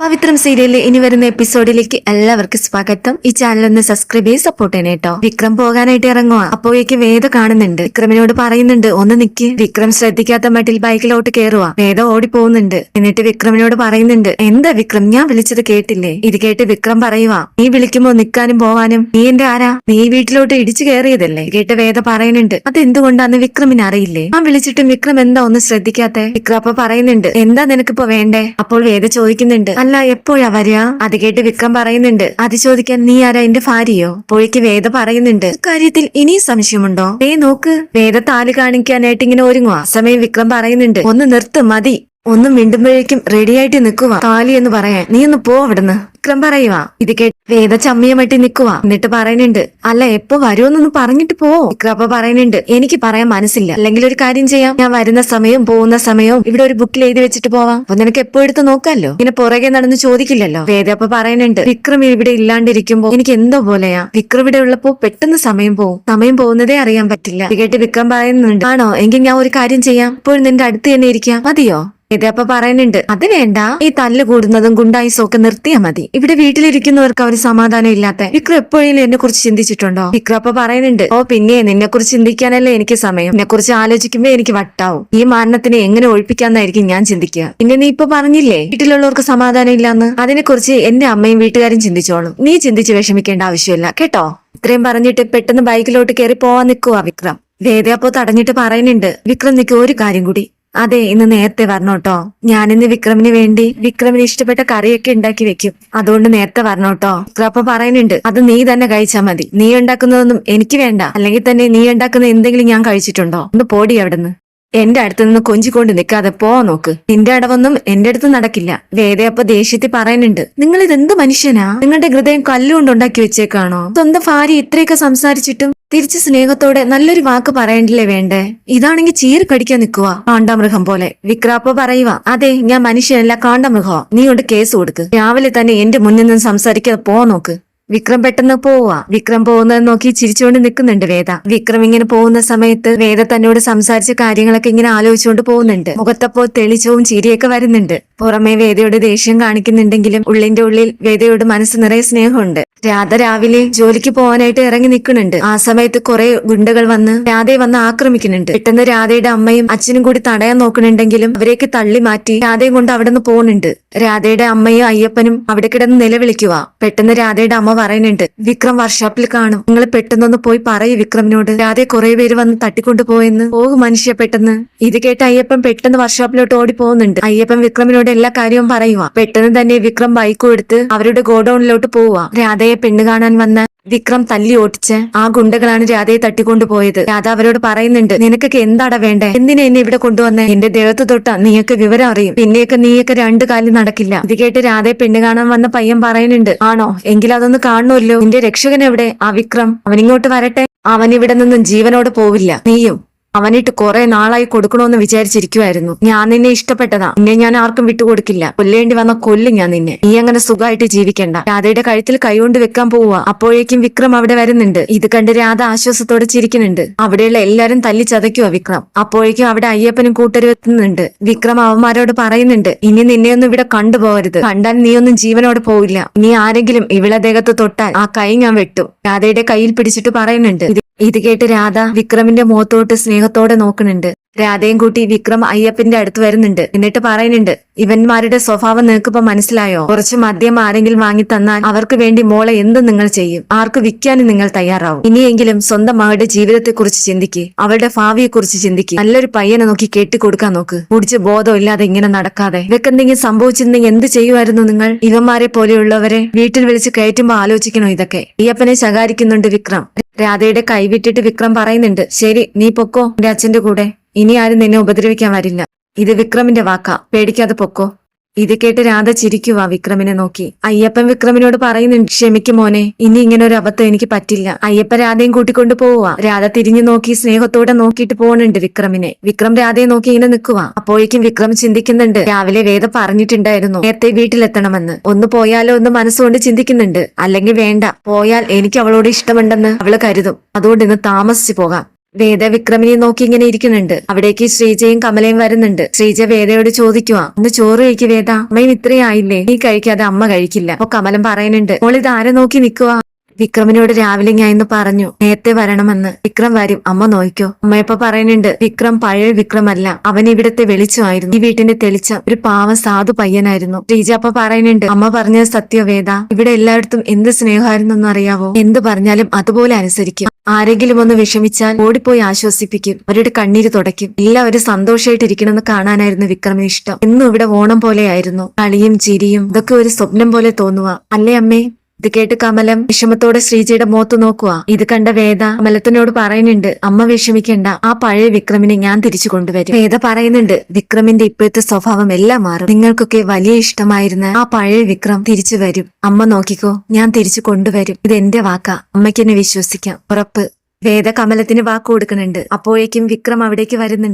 പവിത്രം സീരിയലിലെ ഇനി വരുന്ന എപ്പിസോഡിലേക്ക് എല്ലാവർക്കും സ്വാഗതം. ഈ ചാനൽ ഒന്ന് സബ്സ്ക്രൈബ് ചെയ്ത് സപ്പോർട്ട് ചെയ്യണേ കേട്ടോ വിക്രം പോകാനായിട്ട് ഇറങ്ങുക അപ്പോഴേക്ക് വേദ കാണുന്നുണ്ട്. വിക്രമിനോട് പറയുന്നുണ്ട് ഒന്ന് നിക്ക്. വിക്രം ശ്രദ്ധിക്കാത്ത മട്ടിൽ ബൈക്കിലോട്ട് കയറുക വേദ ഓടി പോകുന്നുണ്ട് എന്നിട്ട് വിക്രമിനോട് പറയുന്നുണ്ട് എന്താ വിക്രം? ഞാൻ വിളിച്ചത് കേട്ടില്ലേ? ഇത് കേട്ട് വിക്രം പറയുക നീ വിളിക്കുമ്പോ നിക്കാനും പോവാനും നീ എന്റെ ആരാ? നീ വീട്ടിലോട്ട് ഇടിച്ചു കയറിയതല്ലേ കേട്ട് വേദ പറയുന്നുണ്ട് അത് എന്തുകൊണ്ടാന്ന് വിക്രമിന് അറിയില്ലേ? ഞാൻ വിളിച്ചിട്ടും വിക്രം എന്താ ഒന്ന് ശ്രദ്ധിക്കാത്ത? വിക്രം അപ്പൊ പറയുന്നുണ്ട് എന്താ നിനക്കിപ്പോ വേണ്ടേ? അപ്പോൾ വേദ ചോദിക്കുന്നുണ്ട് അല്ല എപ്പോഴാ വരിക? അത് കേട്ട് വിക്രം പറയുന്നുണ്ട്. അത് ചോദിക്കാൻ നീ ആരാ? എന്റെ ഭാര്യയോ? പുഴയ്ക്ക് വേദ പറയുന്നുണ്ട്. കാര്യത്തിൽ ഇനിയും സംശയമുണ്ടോ? ഏ നോക്ക്. വേദ താൽ കാണിക്കാനായിട്ട് ഇങ്ങനെ ഒരുങ്ങുക സമയം വിക്രം പറയുന്നുണ്ട്. ഒന്ന് നിർത്ത് മതി. ഒന്ന് മിണ്ടുമ്പോഴേക്കും റെഡിയായിട്ട് നിൽക്കുക താലി എന്ന് പറയാൻ. നീ ഒന്ന് പോ അവിടുന്ന്. വിക്രം പറയുക ഇത് കേട്ട് വേദ ചമ്മിയമട്ടി നിൽക്കുക എന്നിട്ട് പറയുന്നുണ്ട് അല്ല എപ്പോ വരുമെന്നൊന്ന് പറഞ്ഞിട്ട് പോ. വിക്രം അപ്പൊ പറയുന്നുണ്ട് എനിക്ക് പറയാൻ മനസ്സില്ല. അല്ലെങ്കിൽ ഒരു കാര്യം ചെയ്യാം. ഞാൻ വരുന്ന സമയവും പോകുന്ന സമയവും ഇവിടെ ഒരു ബുക്കിൽ എഴുതി വെച്ചിട്ട് പോവാം. അപ്പൊ നിനക്ക് എപ്പോ എടുത്ത് നോക്കാമല്ലോ ഇങ്ങനെ പുറകെ നടന്ന് ചോദിക്കില്ലല്ലോ? വേദ അപ്പൊ പറയുന്നുണ്ട് വിക്രം ഇവിടെ ഇല്ലാണ്ടിരിക്കുമ്പോ എനിക്ക് എന്തോ പോലെയാ. വിക്രം ഇവിടെ ഉള്ളപ്പോ പെട്ടെന്ന് സമയം പോവും. സമയം പോകുന്നതേ അറിയാൻ പറ്റില്ല. കേട്ട് വിക്രം പറയുന്നുണ്ട് ആണോ? എങ്കിൽ ഞാൻ ഒരു കാര്യം ചെയ്യാം. ഇപ്പോഴും നിന്റെ അടുത്ത് തന്നെ ഇരിക്കാം. മതിയോ? ഇതപ്പ പറയുന്നുണ്ട് അത് വേണ്ട. ഈ തല്ല് കൂടുന്നതും ഗുണ്ടായിസും ഒക്കെ നിർത്തിയാ മതി. ഇവിടെ വീട്ടിലിരിക്കുന്നവർക്ക് അവർ സമാധാനം ഇല്ലാത്ത വിക്രം എപ്പോഴെങ്കിലും എന്നെ കുറിച്ച് ചിന്തിച്ചിട്ടുണ്ടോ? വിക്രം അപ്പൊ പറയുന്നുണ്ട് ഓ പിന്നെ നിന്നെ കുറിച്ച് ചിന്തിക്കാനല്ലേ എനിക്ക് സമയം. എന്നെ കുറിച്ച് ആലോചിക്കുമ്പോ എനിക്ക് വട്ടാവും. ഈ മരണത്തിനെ എങ്ങനെ ഒഴിപ്പിക്കാന്നായിരിക്കും ഞാൻ ചിന്തിക്കുക. പിന്നെ നീ ഇപ്പൊ പറഞ്ഞില്ലേ വീട്ടിലുള്ളവർക്ക് സമാധാനം ഇല്ലാന്ന് അതിനെ കുറിച്ച് എന്റെ അമ്മയും വീട്ടുകാരും ചിന്തിച്ചോളും. നീ ചിന്തിച്ച് വിഷമിക്കേണ്ട ആവശ്യമില്ല കേട്ടോ? ഇത്രയും പറഞ്ഞിട്ട് പെട്ടെന്ന് ബൈക്കിലോട്ട് കയറി പോവാൻ നിൽക്കുവാ വിക്രം. വേദ അപ്പോ തടഞ്ഞിട്ട് പറയുന്നുണ്ട് വിക്രം നിൽക്കുക ഒരു കാര്യം കൂടി. അതെ ഇന്ന് നേരത്തെ വരണോട്ടോ ഞാനിന്ന് വിക്രമിന് വേണ്ടി വിക്രമിന് ഇഷ്ടപ്പെട്ട കറിയൊക്കെ ഉണ്ടാക്കി വെക്കും. അതുകൊണ്ട് നേരത്തെ വരണോട്ടോ വിക്രം അപ്പൊ പറയുന്നുണ്ട് അത് നീ തന്നെ കഴിച്ചാ മതി. നീ ഉണ്ടാക്കുന്നതൊന്നും എനിക്ക് വേണ്ട. അല്ലെങ്കിൽ തന്നെ നീ ഉണ്ടാക്കുന്ന എന്തെങ്കിലും ഞാൻ കഴിച്ചിട്ടുണ്ടോ? ഒന്ന് പോടി അവിടുന്ന്. എന്റെ അടുത്ത് നിന്ന് കൊഞ്ചിക്കൊണ്ട് നിൽക്കാതെ പോ നോക്ക്. നിന്റെ അടവൊന്നും എന്റെ അടുത്ത് നടക്കില്ല. വേദയപ്പ ദേഷ്യത്തിൽ പറയുന്നുണ്ട്. നിങ്ങൾ ഇതെന്ത് മനുഷ്യനാ? നിങ്ങളുടെ ഹൃദയം കല്ലുകൊണ്ട് ഉണ്ടാക്കി വെച്ചേക്കാണോ? സ്വന്തം ഭാര്യ ഇത്രയൊക്കെ സംസാരിച്ചിട്ടും തിരിച്ചു സ്നേഹത്തോടെ നല്ലൊരു വാക്ക് പറയണ്ടില്ലേ വേണ്ടേ? ഇതാണെങ്കിൽ ചീര് കടിക്കാൻ നിൽക്കുക കാണ്ടാമൃഗം പോലെ. വിക്രാപ്പ പറയുക അതെ ഞാൻ മനുഷ്യനല്ല കാണ്ടാമൃഗോ നീ കൊണ്ട് കേസ് കൊടുക്ക്. രാവിലെ തന്നെ എന്റെ മുന്നിൽ നിന്ന് സംസാരിക്കാതെ പോ നോക്ക്. വിക്രം പെട്ടെന്ന് പോവാ. വിക്രം പോകുന്നത് നോക്കി ചിരിച്ചുകൊണ്ട് നിൽക്കുന്നുണ്ട് വേദ. വിക്രം ഇങ്ങനെ പോകുന്ന സമയത്ത് വേദ തന്നോട് സംസാരിച്ച കാര്യങ്ങളൊക്കെ ഇങ്ങനെ ആലോചിച്ചുകൊണ്ട് പോകുന്നുണ്ട്. മുഖത്തപ്പോ തെളിച്ചവും ചിരിയൊക്കെ വരുന്നുണ്ട്. പുറമേ വേദയോട് ദേഷ്യം കാണിക്കുന്നുണ്ടെങ്കിലും ഉള്ളിന്റെ ഉള്ളിൽ വേദയോട് മനസ്സ് നിറയെ സ്നേഹമുണ്ട്. രാധ രാവിലെ ജോലിക്ക് പോകാനായിട്ട് ഇറങ്ങി നിൽക്കുന്നുണ്ട്. ആ സമയത്ത് കുറെ ഗുണ്ടകൾ വന്ന് രാധയെ വന്ന് ആക്രമിക്കുന്നുണ്ട്. പെട്ടെന്ന് രാധയുടെ അമ്മയും അച്ഛനും കൂടി തടയാൻ നോക്കുന്നുണ്ടെങ്കിലും അവരേക്ക് തള്ളി മാറ്റി രാധയും കൊണ്ട് അവിടെ നിന്ന് പോകുന്നുണ്ട്. രാധയുടെ അമ്മയും അയ്യപ്പനും അവിടെ കിടന്ന് നിലവിളിക്കുക. പെട്ടെന്ന് രാധയുടെ അമ്മ പറയുന്നുണ്ട് വിക്രം വർഷാപ്പിൽ കാണും. നിങ്ങൾ പെട്ടെന്നൊന്ന് പോയി പറയൂ വിക്രമിനോട്. രാധയെ കുറെ പേര് വന്ന് തട്ടിക്കൊണ്ടു പോയെന്ന് പോകും മനുഷ്യ പെട്ടെന്ന്. ഇത് കേട്ട് അയ്യപ്പൻ പെട്ടെന്ന് വർഷാപ്പിലോട്ട് ഓടി പോകുന്നുണ്ട് അയ്യപ്പൻ വിക്രമിനോട് എല്ലാ കാര്യവും പറയുക പെട്ടെന്ന് തന്നെ വിക്രം ബൈക്കും എടുത്ത് അവരുടെ ഗോഡൌണിലോട്ട് പോവുക രാധയെ പെണ്ണ് കാണാൻ വന്ന വിക്രം തല്ലി ഓട്ടിച്ച് ആ ഗുണ്ടകളാണ് രാധയെ തട്ടിക്കൊണ്ടുപോയത്. രാധ അവരോട് പറയുന്നുണ്ട് നിനക്കൊക്കെ എന്താടാ വേണ്ടേ? എന്തിനെ എന്നെ ഇവിടെ കൊണ്ടുവന്നേ? എന്റെ ദേഹത്ത് തൊട്ടാ നീയൊക്കെ വിവരം അറിയും. പിന്നെയൊക്കെ നീയൊക്കെ രണ്ടു കാലിൽ നടക്കില്ല. ഇത് കേട്ട് രാധയെ പെണ്ണ് കാണാൻ വന്ന പയ്യൻ പറയുന്നുണ്ട് ആണോ? എങ്കിൽ അതൊന്ന് കാണണമല്ലോ നിന്റെ രക്ഷകൻ എവിടെ? ആ വിക്രം അവനിങ്ങോട്ട് വരട്ടെ. അവൻ ഇവിടെ നിന്നും ജീവനോട് പോവില്ല. നീയും അവനിട്ട് കുറെ നാളായി കൊടുക്കണോന്ന് വിചാരിച്ചിരിക്കുവായിരുന്നു. ഞാൻ നിന്നെ ഇഷ്ടപ്പെട്ടതാ. നിന്നെ ഞാൻ ആർക്കും വിട്ടുകൊടുക്കില്ല. കൊല്ലേണ്ടി വന്ന കൊല്ലും ഞാൻ നിന്നെ. നീ അങ്ങനെ സുഖമായിട്ട് ജീവിക്കണ്ട. രാധയുടെ കഴുത്തിൽ കൈകൊണ്ട് വെക്കാൻ പോവുക അപ്പോഴേക്കും വിക്രം അവിടെ വരുന്നുണ്ട്. ഇത് കണ്ട് രാധ ആശ്വാസത്തോടെ ചിരിക്കുന്നുണ്ട്. അവിടെയുള്ള എല്ലാരും തല്ലി ചതയ്ക്കുവാ വിക്രം. അപ്പോഴേക്കും അവിടെ അയ്യപ്പനും കൂട്ടരും എത്തുന്നുണ്ട്. വിക്രം അവന്മാരോട് പറയുന്നുണ്ട് ഇനി നിന്നെയൊന്നും ഇവിടെ കണ്ടുപോകരുത്. കണ്ടാൽ നീയൊന്നും ജീവനോടെ പോവില്ല. നീ ആരെങ്കിലും ഇവിളെ ദേഹത്ത് തൊട്ടാൽ ആ കൈ ഞാൻ വെട്ടും. രാധയുടെ കയ്യിൽ പിടിച്ചിട്ട് പറയുന്നുണ്ട് ഇത് കേട്ട് രാധ വിക്രമിന്റെ മുഖത്തോട്ട് സ്നേഹത്തോടെ നോക്കുന്നുണ്ട്. രാധയും കൂട്ടി വിക്രം അയ്യപ്പന്റെ അടുത്ത് വരുന്നുണ്ട്. എന്നിട്ട് പറയുന്നുണ്ട് ഇവന്മാരുടെ സ്വഭാവം നിങ്ങൾക്കിപ്പോ മനസ്സിലായോ? കുറച്ച് മദ്യം ആരെങ്കിലും വാങ്ങി തന്നാൽ അവർക്ക് വേണ്ടി മോളെ എന്ത് നിങ്ങൾ ചെയ്യും? ആർക്ക് വിൽക്കാനും നിങ്ങൾ തയ്യാറാവും? ഇനിയെങ്കിലും സ്വന്തം മകളുടെ ജീവിതത്തെ കുറിച്ച് ചിന്തിക്ക്. അവളുടെ ഭാവിയെ കുറിച്ച് ചിന്തിക്ക്. നല്ലൊരു പയ്യനെ നോക്കി കെട്ടിക്കൊടുക്കാൻ നോക്ക്. കുടിച്ച് ബോധമില്ലാതെ ഇങ്ങനെ നടക്കാതെ. ഇതൊക്കെ എന്തെങ്കിലും സംഭവിച്ചിരുന്നെങ്കിൽ എന്ത് ചെയ്യുമായിരുന്നു നിങ്ങൾ? ഇവന്മാരെ പോലെയുള്ളവരെ വീട്ടിൽ വിളിച്ച് കയറ്റുമ്പോ ആലോചിക്കണോ ഇതൊക്കെ? അയ്യപ്പനെ ശകാരിക്കുന്നുണ്ട് വിക്രം. രാധയുടെ കൈവിട്ടിട്ട് വിക്രം പറയുന്നുണ്ട് ശരി നീ പൊക്കോ എന്റെ അച്ഛന്റെ കൂടെ. ഇനി ആരും നിന്നെ ഉപദ്രവിക്കാൻ വരില്ല. ഇത് വിക്രമിന്റെ വാക്കാ. പേടിക്കാതെ പൊക്കോ. ഇത് കേട്ട് രാധ ചിരിക്കുവാ വിക്രമിനെ നോക്കി. അയ്യപ്പൻ വിക്രമിനോട് പറയുന്നുണ്ട് ക്ഷമിക്കും മോനെ ഇനി ഇങ്ങനെ ഒരു അബദ്ധം എനിക്ക് പറ്റില്ല. അയ്യപ്പൻ രാധയും കൂട്ടിക്കൊണ്ട് പോവുക രാധ തിരിഞ്ഞു നോക്കി സ്നേഹത്തോടെ നോക്കിയിട്ട് പോകുന്നുണ്ട് വിക്രമിനെ. വിക്രം രാധയെ നോക്കി ഇങ്ങനെ നിൽക്കുക അപ്പോഴേക്കും വിക്രം ചിന്തിക്കുന്നുണ്ട് രാവിലെ വേദ പറഞ്ഞിട്ടുണ്ടായിരുന്നു. നേരത്തെ വീട്ടിലെത്തണമെന്ന്. ഒന്ന് പോയാലോ ഒന്ന് മനസ്സുകൊണ്ട് ചിന്തിക്കുന്നുണ്ട്. അല്ലെങ്കിൽ വേണ്ട. പോയാൽ എനിക്ക് അവളോട് ഇഷ്ടമുണ്ടെന്ന് അവൾ കരുതും. അതുകൊണ്ട് ഇന്ന് താമസിച്ചു പോകാം. വേദ വിക്രമിനെ നോക്കി ഇങ്ങനെ ഇരിക്കുന്നുണ്ട്. അവിടേക്ക് ശ്രീജയും കമലയും വരുന്നുണ്ട്. ശ്രീജ വേദയോട് ചോദിക്കുക ഒന്ന് ചോറ് കഴിക്ക് വേദ. അമ്മയും ഇത്രയായില്ലേ നീ കഴിക്കാതെ അമ്മ കഴിക്കില്ല. അപ്പൊ കമലം പറയുന്നുണ്ട് മോളിത് ആരെ നോക്കി നിക്കുവാ വിക്രമിനോട് രാവിലെ ഞാൻ ഇന്ന് പറഞ്ഞു നേരത്തെ വരണമെന്ന്. വിക്രം വരും. അമ്മ നോക്കിക്കോ അമ്മയപ്പ പറയുന്നുണ്ട് വിക്രം പഴയ വിക്രമല്ല. അവൻ ഇവിടത്തെ വെളിച്ചമായിരുന്നു. ഈ വീട്ടിന്റെ തെളിച്ച ഒരു പാവം സാധു പയ്യനായിരുന്നു. ശ്രീജ അപ്പ പറയുന്നുണ്ട് അമ്മ പറഞ്ഞ സത്യവേദ ഇവിടെ എല്ലായിടത്തും എന്ത് സ്നേഹമായിരുന്നെന്ന് അറിയാവോ? എന്ത് പറഞ്ഞാലും അതുപോലെ അനുസരിക്കും. ആരെങ്കിലും ഒന്ന് വിഷമിച്ചാൽ ഓടിപ്പോയി ആശ്വസിപ്പിക്കും. അവരുടെ കണ്ണീര് തുടയ്ക്കും. എല്ലാവരും സന്തോഷമായിട്ടിരിക്കണമെന്ന് കാണാനായിരുന്നു വിക്രമിന് ഇഷ്ടം. ഇന്നും ഇവിടെ ഓണം പോലെയായിരുന്നു. കളിയും ചിരിയും ഇതൊക്കെ ഒരു സ്വപ്നം പോലെ തോന്നുക അല്ലേ അമ്മേ? ഇത് കേട്ട് കമലം വിഷമത്തോടെ ശ്രീജിയുടെ മോത്ത് നോക്കുക. ഇത് കണ്ട വേദ കമലത്തിനോട് പറയുന്നുണ്ട് അമ്മ വിഷമിക്കേണ്ട. ആ പഴയ വിക്രമിനെ ഞാൻ തിരിച്ചു കൊണ്ടുവരും. വേദ പറയുന്നുണ്ട് വിക്രമിന്റെ ഇപ്പോഴത്തെ സ്വഭാവം എല്ലാം മാറും. നിങ്ങൾക്കൊക്കെ വലിയ ഇഷ്ടമായിരുന്ന ആ പഴയ വിക്രം തിരിച്ചു വരും. അമ്മ നോക്കിക്കോ ഞാൻ തിരിച്ചു കൊണ്ടുവരും. ഇത് എന്റെ വാക്കാ. അമ്മയ്ക്ക് എന്നെ വിശ്വസിക്കാം. ഉറപ്പ്. വേദ കമലത്തിന് വാക്ക് കൊടുക്കുന്നുണ്ട്. അപ്പോഴേക്കും വിക്രം അവിടേക്ക് വരുന്നുണ്ട്.